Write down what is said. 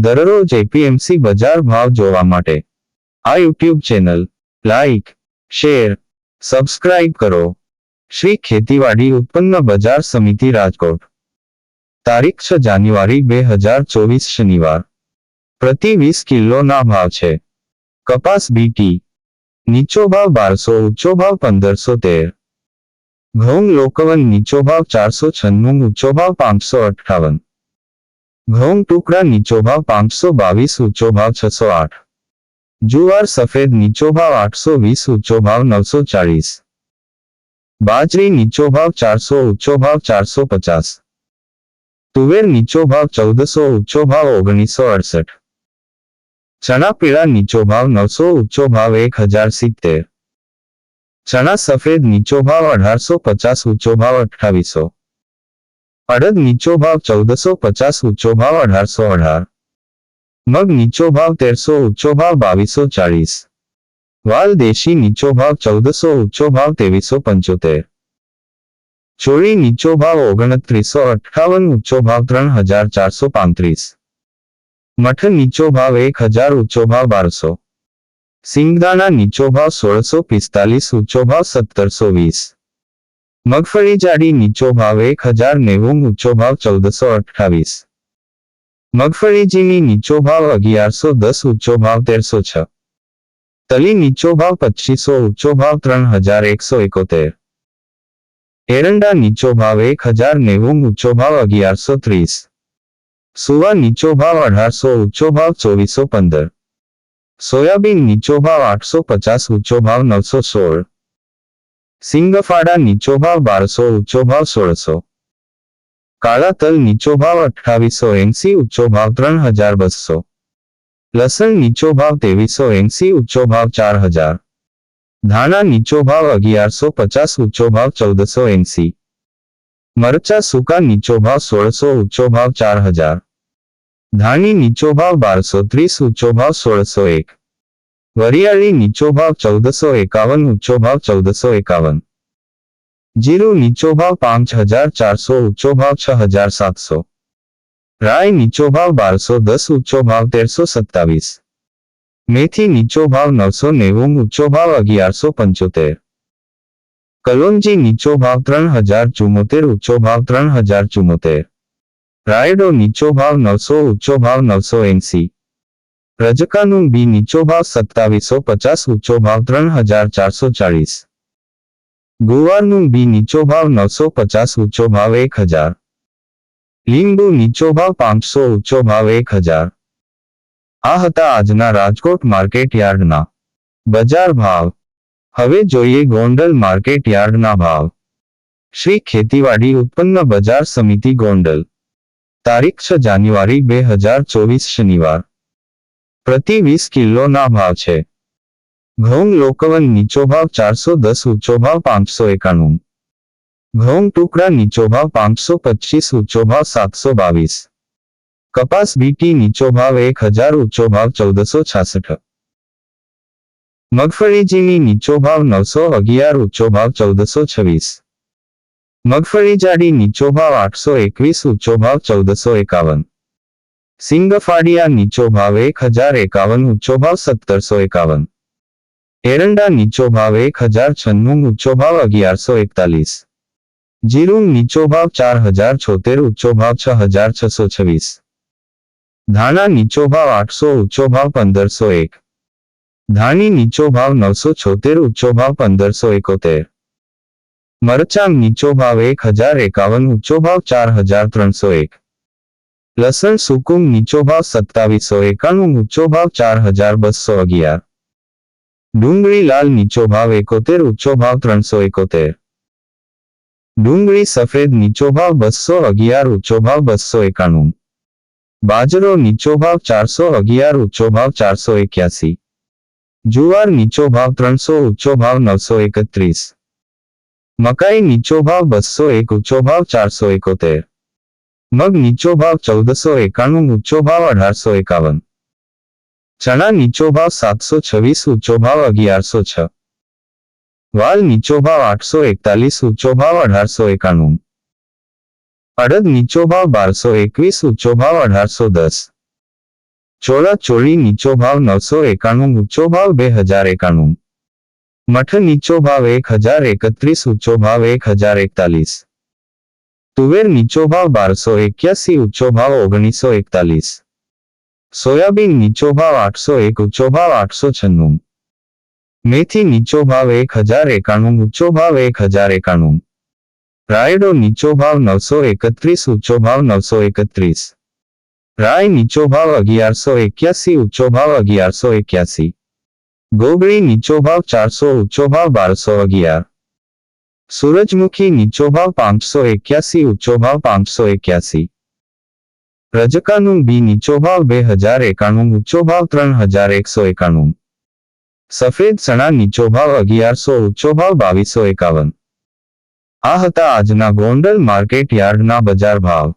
દરરોજ એપીએમસી બજાર ભાવ જોવા માટે. આ YouTube channel, like, share, subscribe કરો. શ્રી ખેતીવાડી ઉત્પન્ન બજાર સમિતિ રાજકોટ. તારીખ છ જાન્યુઆરી બે હજાર ચોવીસ શનિવાર. પ્રતિ વીસ કિલોના ભાવ છે. કપાસ બીટી નીચો ભાવ બારસો, ઊંચો ભાવ પંદરસો તેર. ઘઉં લોકવન નીચો ભાવ ચારસો છન્નું, ઊંચો ભાવ પાંચસો અઠ્ઠાવન. ઘઉં ટુકડા નીચો ભાવ પાંચસો બાવીસ, ઊંચો ભાવ છસો આઠ. જુવાર સફેદ નીચો ભાવ આઠસો વીસ, ઊંચો ભાવ નવસો ચાળીસ. બાજરી નીચો ભાવ ચારસો, ઊંચો ભાવ ચારસો પચાસ. તુવેર નીચો ભાવ ચૌદસો, ઊંચો ભાવ ઓગણીસો અડસઠ. ચણા પીળા નીચો ભાવ નવસો, ઊંચો ભાવ એક હજાર સિત્તેર. ચણા સફેદ નીચો ભાવ અઢારસો પચાસ, ઊંચો ભાવ અઠ્ઠાવીસો. અડદ નીચો ભાવ ચૌદસો પચાસ ઊંચો ભાવ અઢારસો અઢાર મગ નીચો ભાવ તેરસો ઊંચો ભાવ બાવીસો ચાળીસ વાલ દેશી નીચો ભાવ ચૌદસો ઊંચો ભાવ ત્રેવીસો પંચોતેર ચોળી નીચો ભાવ ઓગણત્રીસો અઠ્ઠાવન ઊંચો ભાવ ત્રણ હજાર ચારસો પાંત્રીસ મઠ નીચો ભાવ એક હજાર ઊંચો ભાવ બારસો સિંગદાણા નીચો ભાવ સોળસો પિસ્તાલીસ ઊંચો ભાવ સત્તરસો વીસ મગફળી જાડી નીચો ભાવ એક હજાર નેવું ઊંચો ભાવ ચૌદસો અઠ્ઠાવીસ મગફળી ઝીણી નીચો ભાવ અગિયારસો દસ ઊંચો ભાવ તેરસો છ તલી નીચો ભાવ પચીસો ઊંચો ભાવ ત્રણ હજાર એકસો એકોતેર એરંડા નીચો ભાવ એક હજાર નેવું ઊંચો ભાવ અગિયારસો ત્રીસ સુવા નીચો ભાવ અઢારસો ઊંચો ભાવ ચોવીસો પંદર સોયાબીન નીચો ભાવ આઠસો પચાસ ઊંચો ભાવ નવસો સોળ સિંગફાડા નીચો ભાવ બારસો ઊંચો ભાવ સોળસો કાળા તલ નીચો ભાવ અઠ્ઠાવીસો એંસી ઊંચો ભાવ ત્રણ હજાર બસો લસણ નીચો ભાવ ત્રેવીસો એંસી ઊંચો ભાવ ચાર હજાર ધાણા નીચો ભાવ અગિયારસો પચાસ ઊંચો ભાવ ચૌદસો એંસી મરચા સૂકા નીચો ભાવ સોળસો ઊંચો ભાવ ચાર હજાર ધાણી નીચો ભાવ બારસો ત્રીસ ઊંચો ભાવ સોળસો એક વરિયાળી નીચો ભાવ ચૌદસો એકાવન ઊંચો ભાવ ચૌદસો એકાવન જીરું નીચો ભાવ પાંચ હજાર ચારસો ઊંચો ભાવ છ હજાર સાતસો રાય નીચો ભાવ બારસો દસ ઊંચો ભાવ તેરસો સત્તાવીસ મેથી નીચો ભાવ નવસો નેવું ઊંચો ભાવ અગિયારસો પંચોતેર કલોંજી નીચો ભાવ ત્રણ હજાર ચુમ્મોતેર ઊંચો ભાવ ત્રણ હજાર ચુમ્મોતેર રાયડો નીચો ભાવ નવસો ઊંચો ભાવ નવસો એંસી રજકાનું બી નીચો ભાવ સત્તાવીસો પચાસ, ઊંચો ભાવ ત્રણ હજાર ચારસો ચાળીસ. ગુવારનું બી નીચો ભાવ નવસો પચાસ, ઊંચો ભાવ એક હજાર. લીંબુ નીચો ભાવ પાંચસો, ઊંચો ભાવ એક હજાર. આ હતા આજના રાજકોટ માર્કેટ યાર્ડના. બજાર ભાવ. હવે જોઈએ ગોંડલ માર્કેટ યાર્ડના ભાવ. શ્રી ખેતીવાડી ઉત્પન્ન બજાર સમિતિ ગોંડલ. તારીખ છ જાન્યુઆરી બે હજાર ચોવીસ શનિવાર. પ્રતિ વીસ કિલોના ભાવ છે. ઘઉં લોકવન નીચો ભાવ ચારસો દસ, ઊંચો ભાવ પાંચસો એકાણું. ઘઉં ટુકડા નીચો ભાવ પાંચસો પચીસ, ઊંચો ભાવ સાતસો બાવીસ. કપાસ બીટી નીચો ભાવ એક હજાર, ઊંચો ભાવ ચૌદસો છાસઠ. મગફળીજીની નીચો ભાવ નવસો અગિયાર, ઊંચો ભાવ ચૌદસો છવ્વીસ. મગફળી જાડી નીચો ભાવ આઠસો એકવીસ, ઊંચો ભાવ ચૌદસો એકાવન. સિંગફાડિયા નીચો ભાવ એક હજાર એકાવન ઊંચો ભાવ સત્તરસો એકાવન એરંડા નીચો ભાવ એક હજાર છન્નું ઊંચો ભાવ અગિયારસો એકતાલીસ જીરું નીચો ભાવ ચાર હજાર છોતેર ઊંચો ભાવ છ હજાર છસો છવ્વીસ ધાણા નીચો ભાવ આઠસો ઊંચો ભાવ પંદરસો એક ધાણી નીચો ભાવ નવસો છોતેર ઊંચો ભાવ પંદરસો એકોતેર મરચાં નીચો ભાવ એક હજાર એકાવન ઊંચો ભાવ ચાર હજાર ત્રણસો એક લસણ સુકુમ નીચો ભાવ સત્તાવીસો એકાણું ઊંચો ભાવ ચાર હજાર બસો અગિયાર ડુંગળી લાલ નીચો ભાવ એકોતેર ઊંચો ભાવ ત્રણસો એકોતેર ડુંગળી સફેદ નીચો ભાવ બસો અગિયાર ઊંચો ભાવ બસો એકાણું બાજરો નીચો ભાવ ચારસો અગિયાર ઊંચો ભાવ ચારસો એક્યાસી જુવાર નીચો ભાવ ત્રણસો ઊંચો ભાવ નવસો એકત્રીસ મકાઈ નીચો ભાવ બસો એક ઊંચો ભાવ ચારસો એકોતેર મગ નીચો ભાવ ચૌદસો એકાણું, ઊંચો ભાવ અઢારસો એકાવન. ચણા નીચો ભાવ સાતસો છવ્વીસ, ઊંચો ભાવ અગિયારસો છ. વાલ નીચો ભાવ આઠસો એકતાલીસ, ઊંચો ભાવ અઢારસો એકાણું. અડદ નીચો ભાવ બારસો એકવીસ, ઊંચો ભાવ અઢારસો દસ. ચોળા ચોળી નીચો ભાવ નવસો એકાણું, ઊંચો ભાવ બે હજાર એકાણું. મઠ નીચો ભાવ એક હજાર એકત્રીસ, ઊંચો ભાવ એક હજાર એકતાલીસ. તુવેર નીચો ભાવ બારસો એક્યાસી, ઊંચો ભાવ ઓગણીસો એકતાલીસ. સોયાબીન નીચો ભાવ આઠસો એક, ઊંચો ભાવ આઠસો છન્નું. મેથી નીચો ભાવ એક હજાર એકાણું, ઊંચો ભાવ એક હજાર એકાણું. રાયડો નીચો ભાવ નવસો એકત્રીસ, ઊંચો ભાવ નવસો એકત્રીસ. રાય નીચો ભાવ અગિયારસો એક્યાસી, ઊંચો ભાવ અગિયારસો એક્યાસી. ગોગળી નીચો ભાવ ચારસો, ઊંચો ભાવ બારસો અગિયાર. સૂરજમુખી નીચો ભાવ પાંચસો એક્યાસી ઊંચો ભાવ પાંચસો એક્યાસી. રજકાનું બી નીચો ભાવ બે હજાર એકાણું ઊંચો ભાવ ત્રણ હજાર એકસો એકાણું. સફેદ ચણા નીચો ભાવ અગિયારસો ઊંચો ભાવ બાવીસો એકાવન. આ હતા આજના ગોંડલ માર્કેટ યાર્ડના બજાર ભાવ.